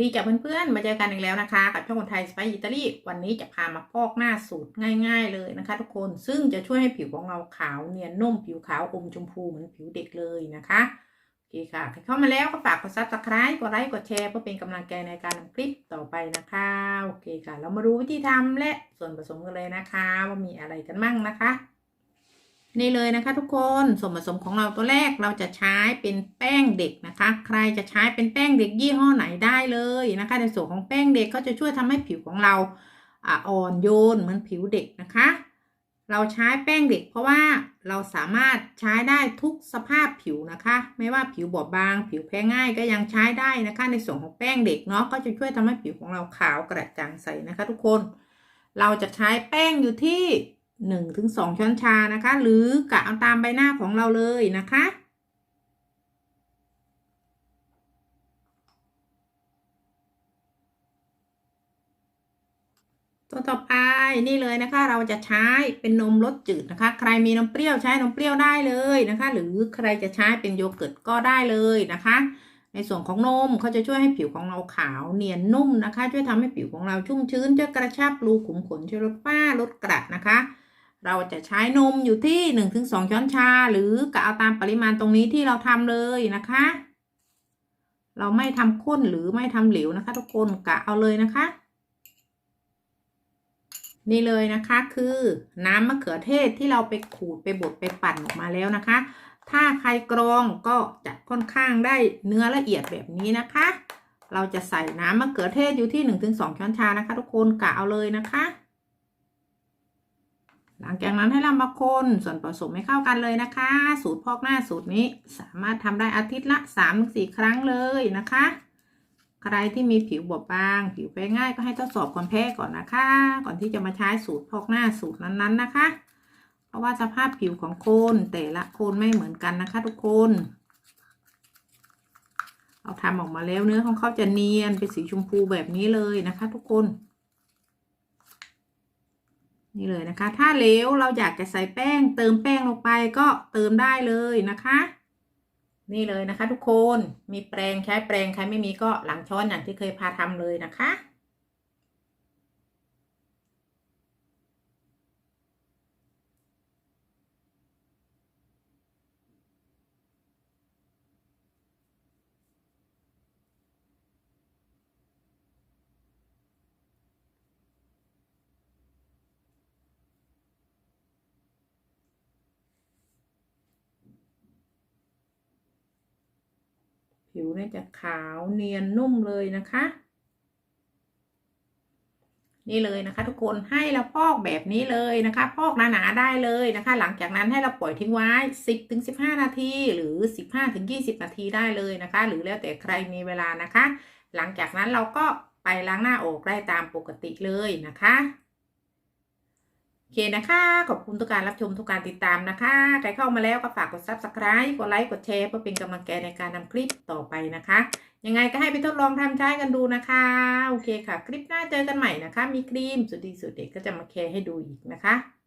ดีจากเพื่อนๆ มาเจอกันอีกแล้วนะคะ กับช่องคนไทยสไปอิตาลีวันนี้จะพามาพอกหน้าสูตรง่าย ๆ เลยนะคะ ทุกคนซึ่งจะช่วยให้ผิวของเราขาวเนียนนุ่มผิวขาวอมชมพูเหมือนผิวเด็กเลยนะคะโอเคค่ะใครเข้ามาแล้วก็ฝากกดซับสไคร b e กดไลค์กดแชร์เพื่อเป็นกำลังใจในการทำคลิปต่อไปนะคะโอเคค่ะ เรามาดูวิธีทำและส่วนผสมกันเลยนะคะ ว่ามีอะไรกันมั่งนะคะ นี่เลยนะคะทุกคนส่วนผสมของเราตัวแรกเราจะใช้เป็นแป้งเด็กนะคะ ใครจะใช้เป็นแป้งเด็กยี่ห้อไหนได้เลยนะคะ ในส่วนของแป้งเด็กก็จะช่วยทำให้ผิวของเราอ่อนโยนเหมือนผิวเด็กนะคะ เราใช้แป้งเด็ก เพราะว่าเราสามารถใช้ได้ทุกสภาพผิวนะคะ ไม่ว่าผิวบอบบาง ผิวแพ้ง่ายก็ยังใช้ได้นะคะ ในส่วนของแป้งเด็กเนาะก็จะช่วยทำให้ผิวของเราขาวกระจ่างใสนะคะ ทุกคน เราจะใช้แป้งอยู่ที่ หนึ่งถึงสองช้อนชานะคะ หรือกะเอาตามใบหน้าของเราเลยนะคะตัวต่อไปนี่เลยนะคะเราจะใช้เป็นนมรสจืดนะคะ ใครมีนมเปรี้ยวใช้นมเปรี้ยวได้เลยนะคะ หรือใครจะใช้เป็นโยเกิร์ตก็ได้เลยนะคะ ในส่วนของนมเขาจะช่วยให้ผิวของเราขาวเนียนนุ่มนะคะ ช่วยทำให้ผิวของเราชุ่มชื้นช่วยกระชับรูขุมขนช่วยลดฝ้าลดกระนะคะ เราจะใช้นมอยู่ที่หนึ่งถึงสองช้อนชา หรือกะเอาตามปริมาณตรงนี้ที่เราทำเลยนะคะ เราไม่ทำข้นหรือไม่ทำเหลวนะคะ ทุกคนกะเอาเลยนะคะ นี่เลยนะคะคือน้ำมะเขือเทศที่เราไปขูดไปบดไปปั่นออกมาแล้วนะคะ ถ้าใครกรองก็จะค่อนข้างได้เนื้อละเอียดแบบนี้นะคะ เราจะใส่น้ำมะเขือเทศอยู่ที่ 1-2 ช้อนชานะคะ ทุกคนกะเอาเลยนะคะ หลังจากนั้นให้เรามาคนส่วนผสมให้เข้ากันเลยนะคะ สูตรพอกหน้าสูตรนี้สามารถทำได้อาทิตย์ละ3-4ครั้งเลยนะคะ ใครที่มีผิวบอบบาง ผิวแพ้ง่ายก็ให้ทดสอบความแพ้ก่อนนะคะ ก่อนที่จะมาใช้สูตรพอกหน้าสูตรนั้นๆนะคะ เพราะว่าสภาพผิวของโคนแต่ละโคนไม่เหมือนกันนะคะ ทุกคนเราทำออกมาแล้วเนื้อของเขาจะเนียนเป็นสีชมพูแบบนี้เลยนะคะ ทุกคน นี่เลยนะคะ ถ้าเลวเราอยากจะใส่แป้ง เติมแป้งลงไปก็เติมได้เลยนะคะ นี่เลยนะคะ ทุกคนมีแปรงใช้แปรงใครไม่มีก็หลังช้อนอย่างที่เคยพาทำเลยนะคะ ผิวเนี่ยจะขาวเนียนนุ่มเลยนะคะ นี่เลยนะคะทุกคนให้เราพอกแบบนี้เลยนะคะ พอกหนาๆได้เลยนะคะ หลังจากนั้นให้เราปล่อยทิ้งไว้ 10ถึง15 นาที หรือ 15ถึง20 นาทีได้เลยนะคะ หรือแล้วแต่ใครมีเวลานะคะ หลังจากนั้นเราก็ไปล้างหน้าออกได้ตามปกติเลยนะคะ โอเคนะคะ ขอบคุณทุกการรับชมทุกการติดตามนะคะ ใครเข้ามาแล้วก็ฝากกด subscribe กดไลค์กดแชร์เพื่อเป็นกำลังใจในการนำคลิปต่อไปนะคะ ยังไงก็ให้ไปทดลองทำใช้กันดูนะคะ โอเคค่ะ คลิปหน้าเจอกันใหม่นะคะ มีครีมสุดดีสุดเด็ดก็จะมาแชร์ให้ดูอีกนะคะ